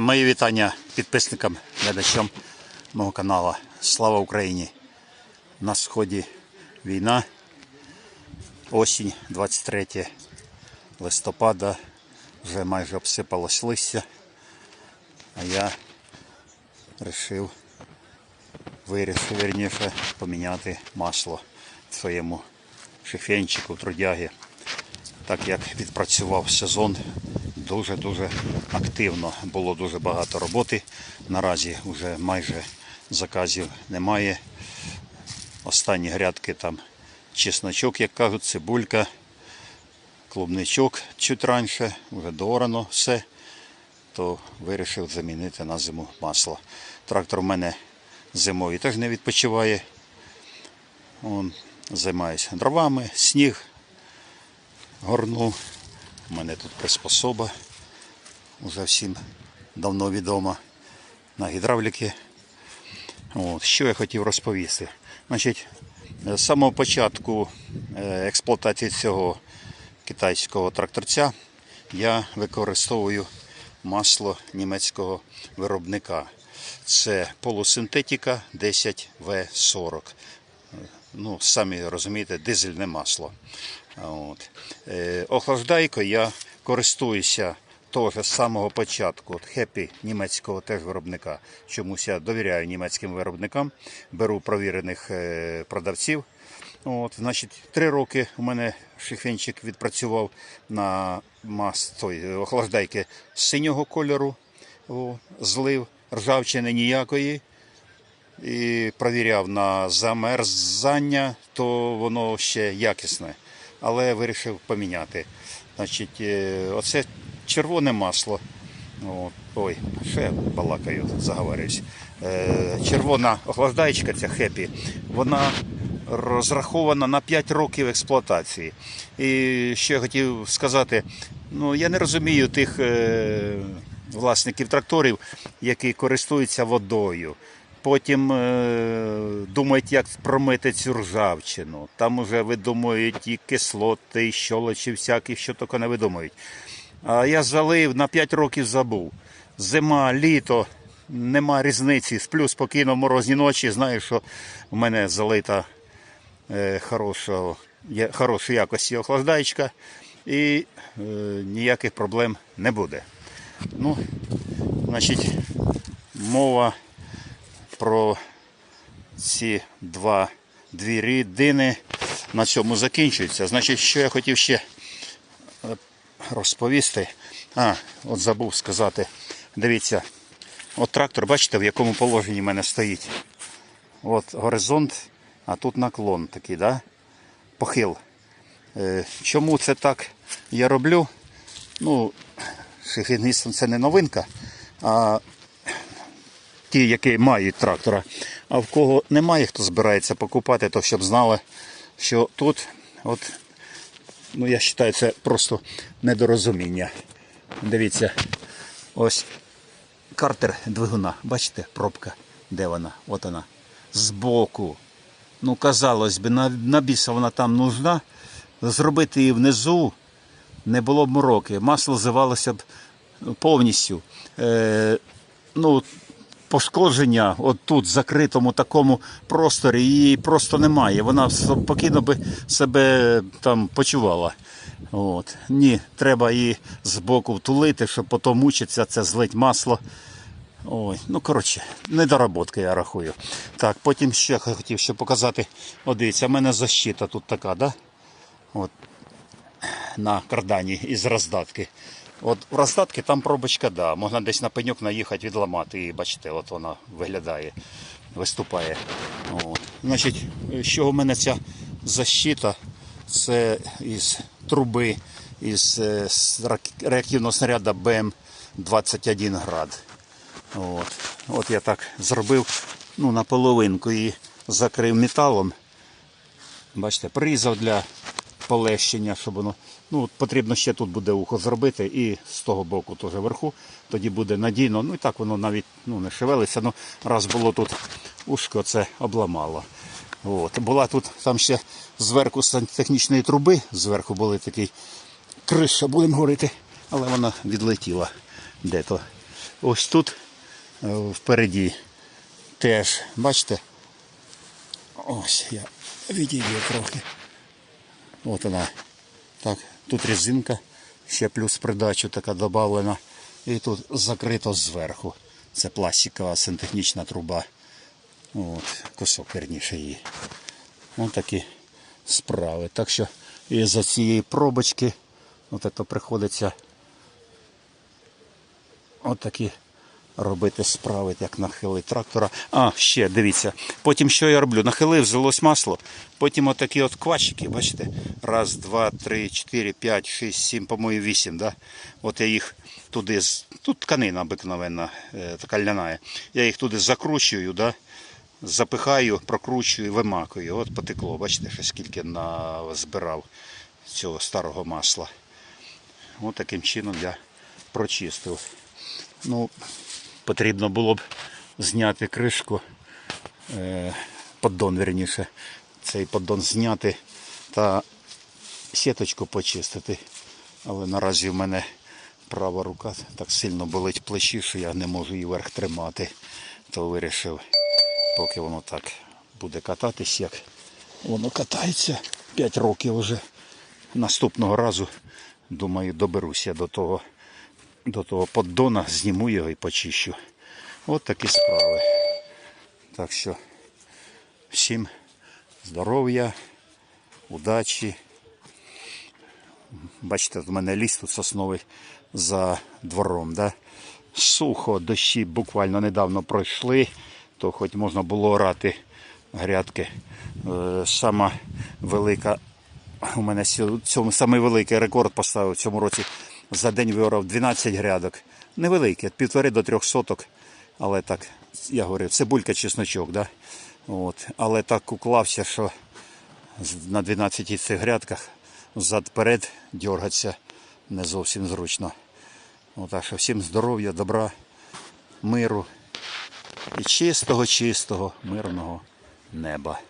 Мої вітання підписникам, глядачам мого каналу. Слава Україні! На сході війна. Осінь 23 листопада. Вже майже обсипалось листя. А я вирішив, вирішив вірніше поміняти масло в своєму шифенчику, трудягі так як відпрацював сезон дуже-дуже активно. Було дуже багато роботи. Наразі вже майже заказів немає. Останні грядки там чесночок, як кажуть, цибулька, клубничок чуть раніше, вже доорано все, то вирішив замінити на зиму масло. Трактор в мене зимою теж не відпочиває. Займаюся дровами, сніг горну. У мене тут приспособа. Уже всім давно відома на гідравліки. От, що я хотів розповісти. Значить, з самого початку е, експлуатації цього китайського тракторця я використовую масло німецького виробника. Це полусинтетика 10В40 ну, самі розумієте, дизельне масло. От. Е, охлаждайкою я користуюся теж з самого початку. От Хепі німецького теж виробника. Чомусь я довіряю німецьким виробникам, беру провірених е, продавців. От, значить, три роки у мене шифенчик відпрацював на мас, той, охлаждайки синього кольору, о, злив, ржавчини ніякої і провіряв на замерзання, то воно ще якісне. Але вирішив поміняти. Значить, е, оце червоне масло. Ой, ще балакаю, заговорююсь. Е, Червона охлаждаєчка, ця хепі, вона розрахована на 5 років експлуатації. І я хотів сказати, ну я не розумію тих е, власників тракторів, які користуються водою потім е, думають, як промити цю ржавчину. Там вже видумують і кислоти, і щолочі всякі, що тільки не видумують. А я залив на 5 років забув. Зима, літо, нема різниці. Сплю спокійно морозні ночі. Знаю, що в мене залита е, хорошого, є, хорошої якості охлаждаєчка і е, ніяких проблем не буде. Ну, значить, мова про ці два, дві рідини на цьому закінчується. Значить, що я хотів ще е, розповісти. А, от забув сказати. Дивіться, от трактор, бачите, в якому положенні в мене стоїть. От горизонт, а тут наклон такий, да? похил. Е, Чому це так я роблю? Ну, шифіністам це не новинка, а ті, які мають трактора. А в кого немає, хто збирається покупати, то щоб знали, що тут, от, ну я вважаю, це просто недорозуміння. Дивіться, ось картер двигуна. Бачите, пробка, де вона? От вона. Збоку. Ну, казалось би, на, на вона там нужна. Зробити її внизу не було б мороки. Масло зливалося б повністю. Е, ну, пошкодження тут, в закритому такому просторі, її просто немає. Вона спокійно би себе там почувала. От. Ні, треба її збоку втулити, щоб потім мучитися, це злить масло. Ой, ну коротше, недоработка, я рахую. Так, потім ще хотів ще показати. О, дивіться, в мене защита тут така, да? От, на кардані із роздатки. От в роздатки там пробочка, да. Можна десь на пеньок наїхати, відламати. І бачите, от вона виглядає, виступає. От. Значить, чого в мене ця защита? Це із труби, із е, реактивного снаряда БМ-21 град. От. От я так зробив ну, наполовинку і закрив металом. Бачите, прирізав для полегшення, щоб воно. Ну, потрібно ще тут буде ухо зробити і з того боку теж вверху. Тоді буде надійно. Ну і так воно навіть ну, не шевелиться. Ну, раз було тут ушко, це обламало. От. Була тут там ще зверху сантехнічної труби, зверху були такі криша, будемо говорити, але вона відлетіла де-то. ось тут е, впереді теж, бачите? Ось я відійду трохи. От вона. Так, тут резинка, ще плюс придачу така додавлена. І тут закрито зверху. Це пластикова сантехнічна труба. От, кусок верніше її. Ось такі справи. Так що і за цієї пробочки от це приходиться от такі робити справи, як нахили трактора. А, ще дивіться. Потім що я роблю? Нахилив, взялось масло. Потім отакі от квачики, бачите? Раз, два, три, чотири, п'ять, шість, сім, по-моєму, вісім. Да? От я їх туди, тут тканина обикновенна, е, така ляна. Я їх туди закручую, да? запихаю, прокручую, вимакую. От потекло, бачите, що скільки на збирав цього старого масла. От таким чином я прочистив. Ну, потрібно було б зняти кришку, е, поддон, верніше, цей поддон зняти та сіточку почистити. Але наразі в мене права рука так сильно болить плечі, що я не можу її вверх тримати. То вирішив, поки воно так буде кататись, як воно катається 5 років вже. Наступного разу, думаю, доберуся до того, до того поддона, зніму його і почищу. От такі справи. Так що всім здоров'я, удачі. Бачите, в мене ліс тут сосновий за двором. Да? Сухо, дощі буквально недавно пройшли, то хоч можна було орати грядки. Е, Сама велика, у мене цьому самий великий рекорд поставив цьому році. За день виорав 12 грядок. Невеликі, від півтори до трьох соток. Але так, я говорив, цибулька, чесночок, да? От. Але так уклався, що на 12 цих грядках зад-перед дергатися не зовсім зручно. Отак що всім здоров'я, добра, миру і чистого, чистого, мирного неба.